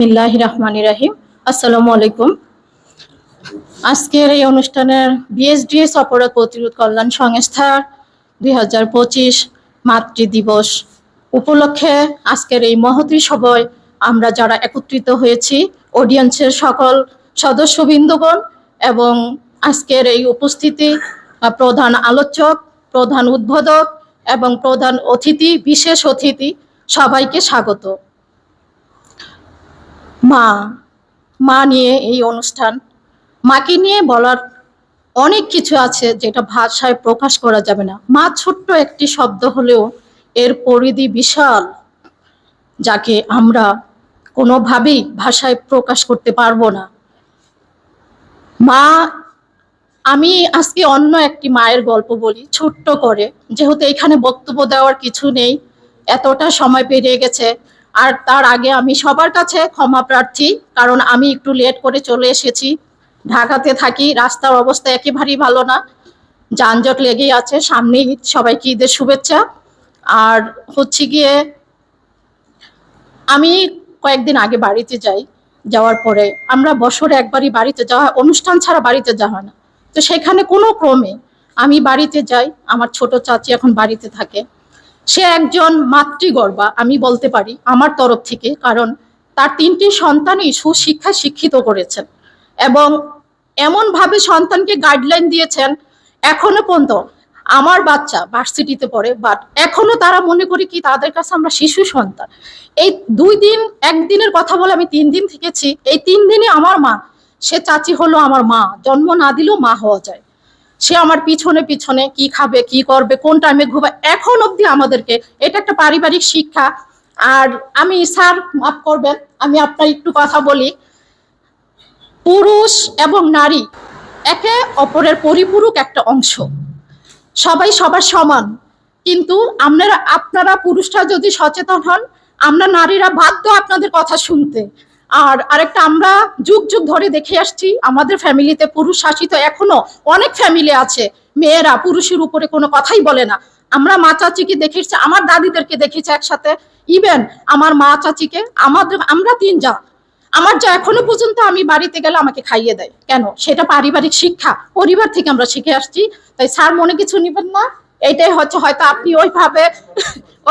বিল্লাহ রহমান রাহিম। আসসালামু আলাইকুম। আজকের এই অনুষ্ঠানের বিএসডিএস অপরাধ প্রতিরোধ কল্যাণ সংস্থার দুই হাজার পঁচিশ মাতৃ দিবস উপলক্ষে আজকের এই মহতী সভায় আমরা যারা একত্রিত হয়েছি, অডিয়েন্সের সকল সদস্যবৃন্দগণ এবং আজকের এই উপস্থিতি প্রধান আলোচক, প্রধান উদ্বোধক এবং প্রধান অতিথি, বিশেষ অতিথি সবাইকে স্বাগত। মা মা নিয়ে এই অনুষ্ঠান। মাকে নিয়ে বলার অনেক কিছু আছে যেটা ভাষায় প্রকাশ করা যাবে না। মা ছোট্ট একটি শব্দ হলেও এর পরিধি বিশাল, যাকে আমরা কোনোভাবেই ভাষায় প্রকাশ করতে পারব না। মা, আমি আজকে অন্য একটি মায়ের গল্প বলি, ছোট্ট করে। যেহেতু এখানে বক্তব্য দেওয়ার কিছু নেই, এতটা সময় পেরিয়ে গেছে। আর তার আগে আমি সবার কাছে ক্ষমা প্রার্থী, কারণ আমি একটু লেট করে চলে এসেছি। ঢাকাতে থাকি, রাস্তার অবস্থা একেবারেই ভালো না। যানজট লেগেই আছে, সামনেই সবাইকে ঈদের শুভেচ্ছা। আর হচ্ছে গিয়ে, আমি কয়েকদিন আগে বাড়িতে যাই, যাওয়ার পরে আমরা বছরে একবারই বাড়িতে যাওয়া অনুষ্ঠান ছাড়া বাড়িতে যাওয়া না। তো সেখানে কোনো ক্রমে আমি বাড়িতে যাই, আমার ছোট চাচি এখন বাড়িতে থাকে। সে একজন মাতৃগর্বা, আমি বলতে পারি আমার তরফ থেকে, কারণ তার তিনটি সন্তানই সুশিক্ষায় শিক্ষিত করেছেন এবং এমনভাবে সন্তানকে গাইডলাইন দিয়েছেন, এখনও পর্যন্ত আমার বাচ্চা ভার্সিটিতে পড়ে বাট এখনও তারা মনে করি কি তাদের কাছে আমরা শিশু সন্তান। এই দুই দিন, একদিনের কথা বলে আমি তিন দিন থেকেছি, এই তিন দিনে আমার মা, সে চাচি হলো আমার মা, জন্ম না দিলেও মা হওয়া যায়। সে আমার পিছনে পিছনে কি খাবে, কি করবে, কোন টাইমে ঘুমাবে এখন অবধি আমাদেরকে এটা একটা পারিবারিক শিক্ষা। আর আমি স্যার, মাফ করবেন, আমি আপনার একটু কথা বলি। পুরুষ এবং নারী একে অপরের পরিপূরক একটা অংশ। সবাই সবার সমান। কিন্তু আপনারা আপনারা পুরুষরা যদি সচেতন হন, আমরা নারীরা বাধ্য আপনাদের কথা শুনতে। আর আরেকটা আমরা যুগ যুগ ধরে দেখে আসছি, আমাদের ফ্যামিলিতে পুরুষ শাসিত এখনও অনেক ফ্যামিলি আছে, মেয়েরা পুরুষের উপরে কোনো কথাই বলে না। আমরা মা চাচিকে দেখেছি, আমার দাদিদেরকে দেখেছি একসাথে। ইভেন আমার মা চাচিকে, আমাদের, আমরা তিন যা আমার যা এখনও পর্যন্ত আমি বাড়িতে গেলে আমাকে খাইয়ে দেয়। কেন? সেটা পারিবারিক শিক্ষা। পরিবার থেকে আমরা শিখে আসছি। তাই স্যার মনে কিছু নেবেন না? এইটাই হচ্ছে, হয়তো আপনি ওইভাবে,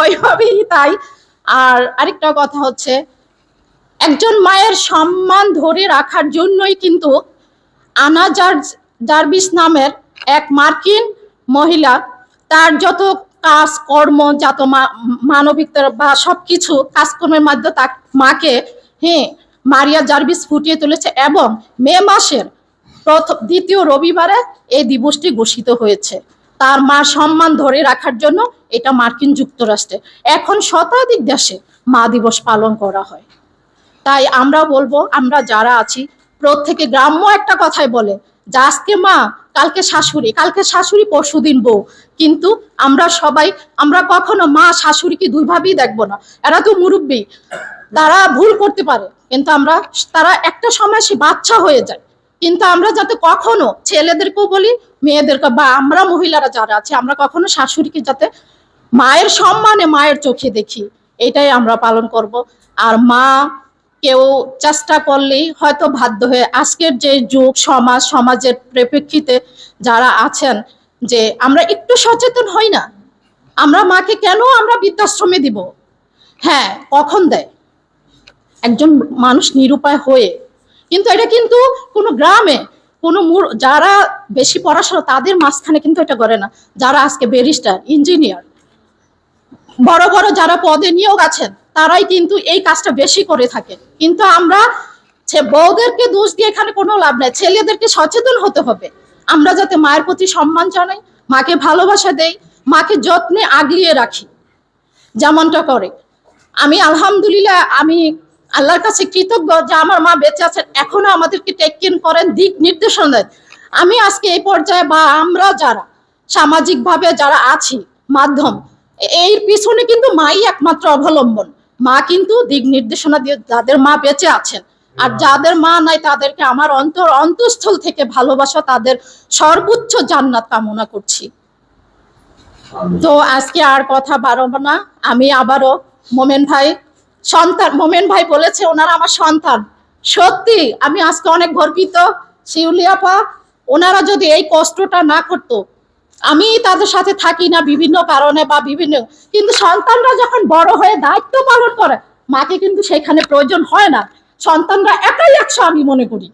ওইভাবেই তাই। আর আরেকটা কথা হচ্ছে একজন মায়ের সম্মান ধরে রাখার জন্যই কিন্তু আনা জার্বিস নামের এক মার্কিন মহিলা তার যত কাজ, কর্ম যত মানবিকতার বা সব কিছু কাজকর্মের মাধ্যমে তার মাকে হ্যাঁ মারিয়া জার্বিস ফুটিয়ে তুলেছে এবং মে মাসের প্রথম, দ্বিতীয় রবিবারে এই দিবসটি ঘোষিত হয়েছে। তার মার সম্মান ধরে রাখার জন্য এটা মার্কিন যুক্তরাষ্ট্রে। এখন শতাধিক দেশে মা দিবস পালন করা হয়। তাই আমরা বলব, আমরা যারা আছি, প্রত্যেকে গ্রাম্য একটা কথাই বলে, যে আজকে মা, কালকে শাশুড়ি কালকে শাশুড়ি, পরশুদিন বউ। কিন্তু আমরা সবাই, আমরা কখনো মা, শাশুড়িকে দুইভাবেই দেখব না। এরা তো মুরব্বী, তারা ভুল করতে পারে। কিন্তু আমরা, তারা একটা সময় সে বাচ্চা হয়ে যায়। কিন্তু আমরা যাতে কখনো ছেলেদেরকেও বলি মেয়েদেরকে বা আমরা মহিলারা যারা আছে, আমরা কখনো শাশুড়িকে যাতে মায়ের সম্মানে মায়ের চোখে দেখি। এটাই আমরা পালন করব। আর মা কেউ চেষ্টা করলেই হয়তো বাধ্য হয়ে আজকের যে যুগ, সমাজ, সমাজের প্রেক্ষিতে যারা আছেন যে আমরা একটু সচেতন হই না। আমরা মাকে কেন আমরা বৃদ্ধাশ্রমে দিব? হ্যাঁ কখন দেয়? একজন মানুষ নিরুপায় হয়ে। কিন্তু এটা কিন্তু কোনো গ্রামে, কোনো যারা বেশি পড়াশোনা তাদের মাঝখানে কিন্তু এটা করে না। যারা আজকে ব্যারিস্টার, ইঞ্জিনিয়ার, বড় বড় যারা পদে নিয়োগ আছেন তারাই কিন্তু এই কাজটা বেশি করে থাকে। কিন্তু আমরা বউদেরকে দোষ দিয়ে এখানে কোনো লাভ নাই। ছেলেদেরকে সচেতন হতে হবে। আমরা যাতে মায়ের প্রতি সম্মান জানাই, মাকে ভালোবাসা দেই, মাকে যত্নে আগলিয়ে রাখি। যেমনটা করে। আমি আলহামদুলিল্লাহ, আমি আল্লাহর কাছে কৃতজ্ঞ যে আমার মা বেঁচে আছেন, এখনও আমাদেরকে টেক কেন করেন, দিক নির্দেশনা দেন। আমি আজকে এই পর্যায়ে বা আমরা যারা সামাজিকভাবে যারা আছি, মাধ্যম এর পিছনে কিন্তু মাই একমাত্র অবলম্বন। মা কিন্তু দিক নির্দেশনা দিয়ে যাদের মা বেঁচে আছেন। আর যাদের মা নাই তাদেরকে আমার অন্তর অন্তঃস্থল থেকে ভালোবাসা তাদের সর্বোচ্চ জান্নাত কামনা করছি। তো আজকে আর কথা বাড়াবো না। আমি আবারও মোমেন ভাই সন্তান মোমেন ভাই বলেছে ওনারা আমার সন্তান। সত্যি আমি আজকে অনেক গর্বিত। শিউলিয়াপা ওনারা যদি এই কষ্টটা না করতো আমি তাদের সাথে থাকি না বিভিন্ন কারণে বা বিভিন্ন, কিন্তু সন্তানরা যখন বড় হয়ে দায়িত্ব পালন করে, মাকে কিন্তু সেখানে প্রয়োজন হয় না। সন্তানরা একাই একশো আমি মনে করি।